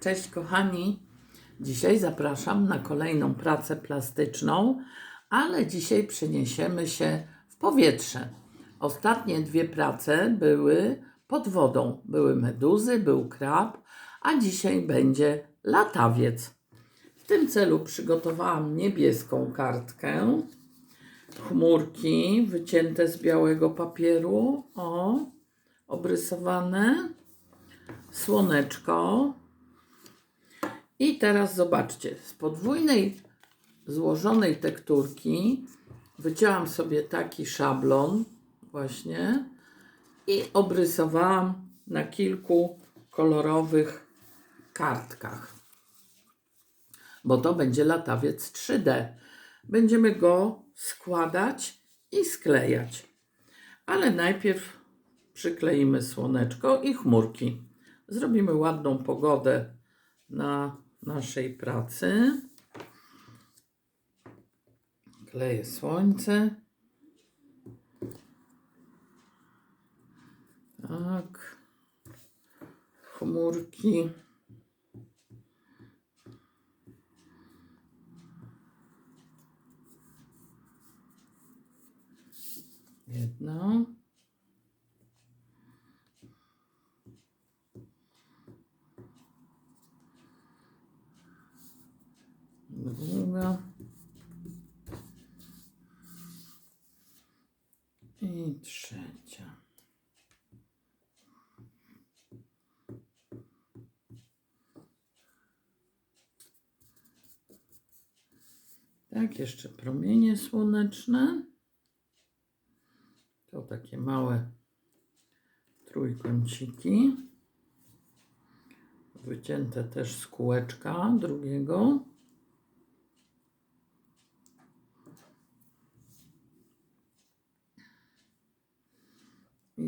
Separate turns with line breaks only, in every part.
Cześć kochani. Dzisiaj zapraszam na kolejną pracę plastyczną, ale dzisiaj przeniesiemy się w powietrze. Ostatnie dwie prace były pod wodą. Były meduzy, był krab, a dzisiaj będzie latawiec. W tym celu przygotowałam niebieską kartkę, chmurki wycięte z białego papieru, o, obrysowane, słoneczko, i teraz zobaczcie, z podwójnej złożonej tekturki wycięłam sobie taki szablon właśnie i obrysowałam na kilku kolorowych kartkach. Bo to będzie latawiec 3D. Będziemy go składać i sklejać. Ale najpierw przykleimy słoneczko i chmurki. Zrobimy ładną pogodę na naszej pracy. Kleję słońce. Tak. Chmurki. Jedno. Druga. I trzecia. Tak, jeszcze promienie słoneczne. To takie małe trójkąciki. Wycięte też z kółeczka drugiego.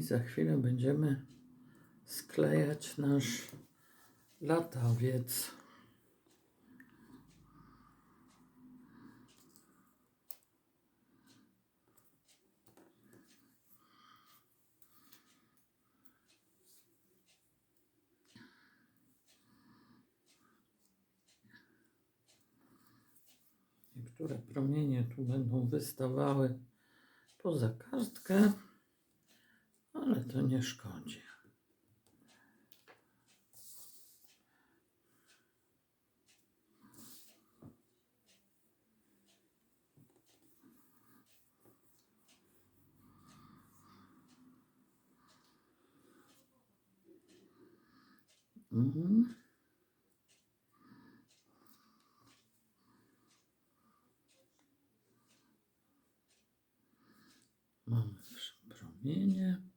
I za chwilę będziemy sklejać nasz latawiec. Niektóre promienie tu będą wystawały poza kartkę, ale to nie szkodzi. Mhm. Mamy promienie.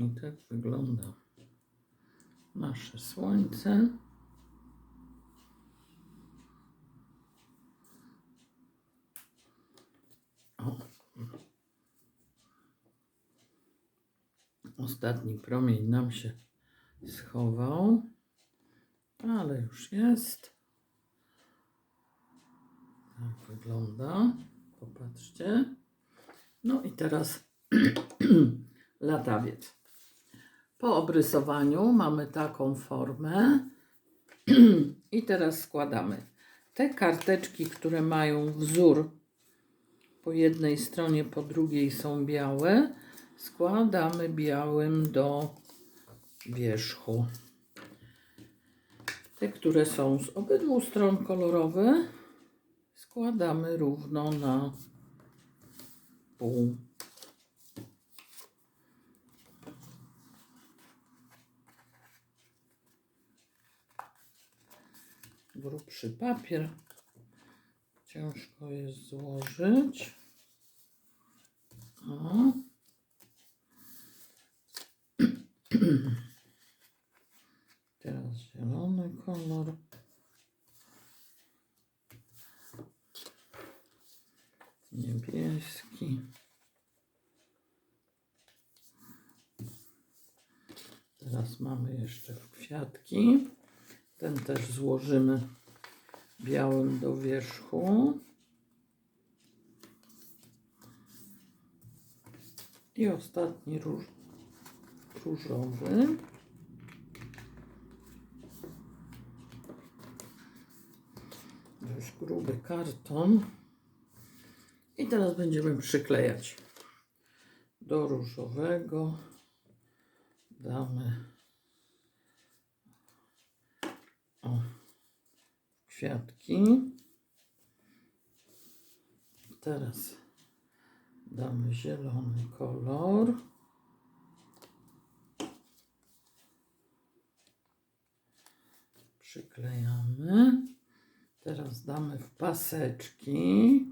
I tak wygląda nasze słońce. O. Ostatni promień nam się schował, ale już jest. Tak wygląda. Popatrzcie. No i teraz latawiec. Po obrysowaniu mamy taką formę i teraz składamy te karteczki, które mają wzór po jednej stronie, po drugiej są białe. Składamy białym do wierzchu. Te, które są z obydwu stron kolorowe, składamy równo na pół. Grubszy papier. Ciężko jest złożyć. O. Teraz zielony kolor. Niebieski. Teraz mamy jeszcze kwiatki. Ten też złożymy białym do wierzchu. I ostatni róż, różowy. Dość gruby karton. I teraz będziemy przyklejać. Do różowego damy o, kwiatki. Teraz damy zielony kolor. Przyklejamy. Teraz damy w paseczki.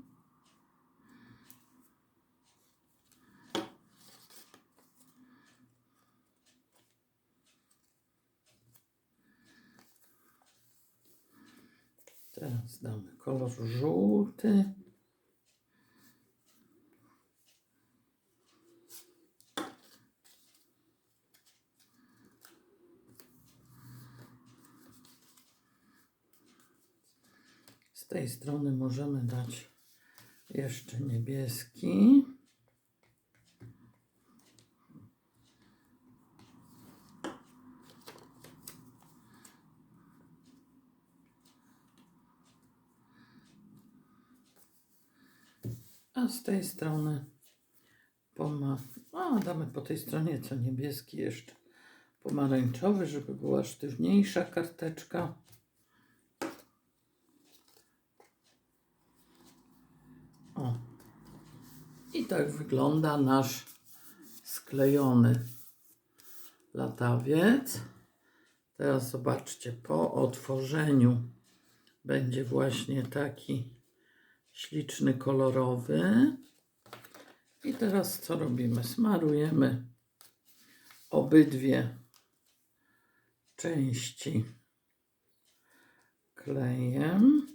Teraz damy kolor żółty. Z tej strony możemy dać jeszcze niebieski. Z tej strony poma... A, damy po tej stronie co niebieski jeszcze pomarańczowy, żeby była sztywniejsza karteczka. O. I tak wygląda nasz sklejony latawiec. Teraz zobaczcie, po otworzeniu będzie właśnie taki śliczny, kolorowy. I teraz co robimy? Smarujemy obydwie części klejem.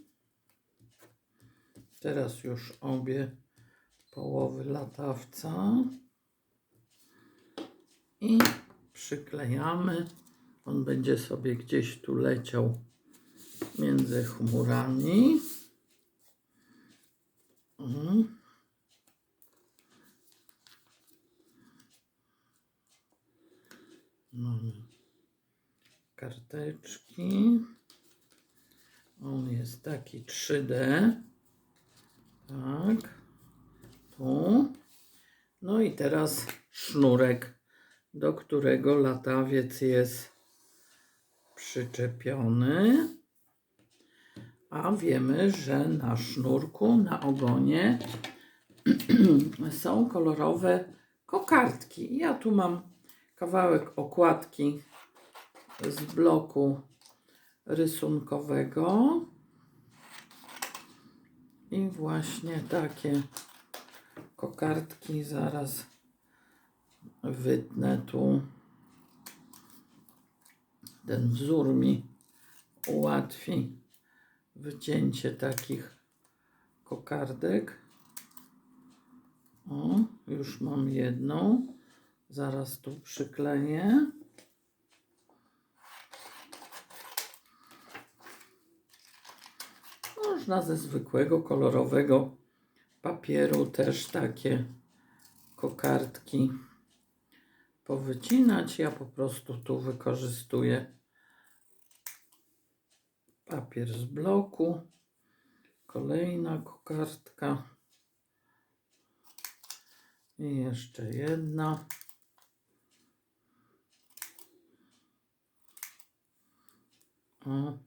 Teraz już obie połowy latawca i przyklejamy. On będzie sobie gdzieś tu leciał między chmurami. Mhm. Mamy karteczki. On jest taki 3D. Tak. Tu. No i teraz sznurek, do którego latawiec jest przyczepiony. A wiemy, że na sznurku, na ogonie są kolorowe kokardki. Ja tu mam kawałek okładki z bloku rysunkowego. I właśnie takie kokardki zaraz wytnę tu. Ten wzór mi ułatwi wycięcie takich kokardek. O, już mam jedną. Zaraz tu przykleję. Można ze zwykłego kolorowego papieru też takie kokardki powycinać. Ja po prostu tu wykorzystuję papier z bloku. Kolejna kokardka. I jeszcze jedna. O.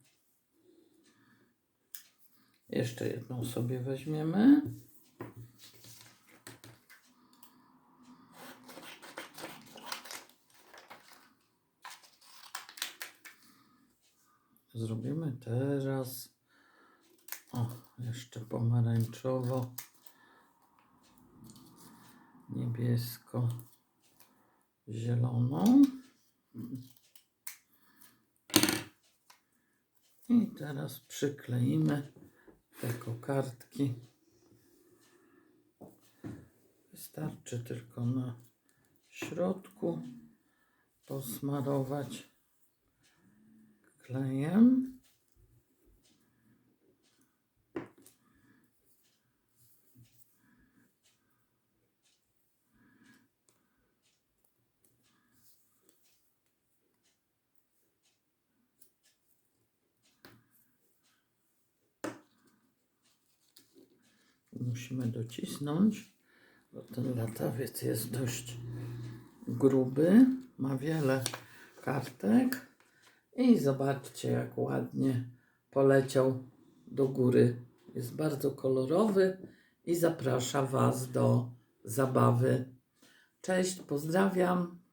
Jeszcze jedną sobie weźmiemy. Zrobimy teraz o, jeszcze pomarańczowo, niebiesko, zieloną. I teraz przykleimy te kokardki. Wystarczy tylko na środku posmarować klejem. Musimy docisnąć, bo ten latawiec jest dość gruby, ma wiele kartek i zobaczcie jak ładnie poleciał do góry. Jest bardzo kolorowy i zaprasza Was do zabawy. Cześć, pozdrawiam.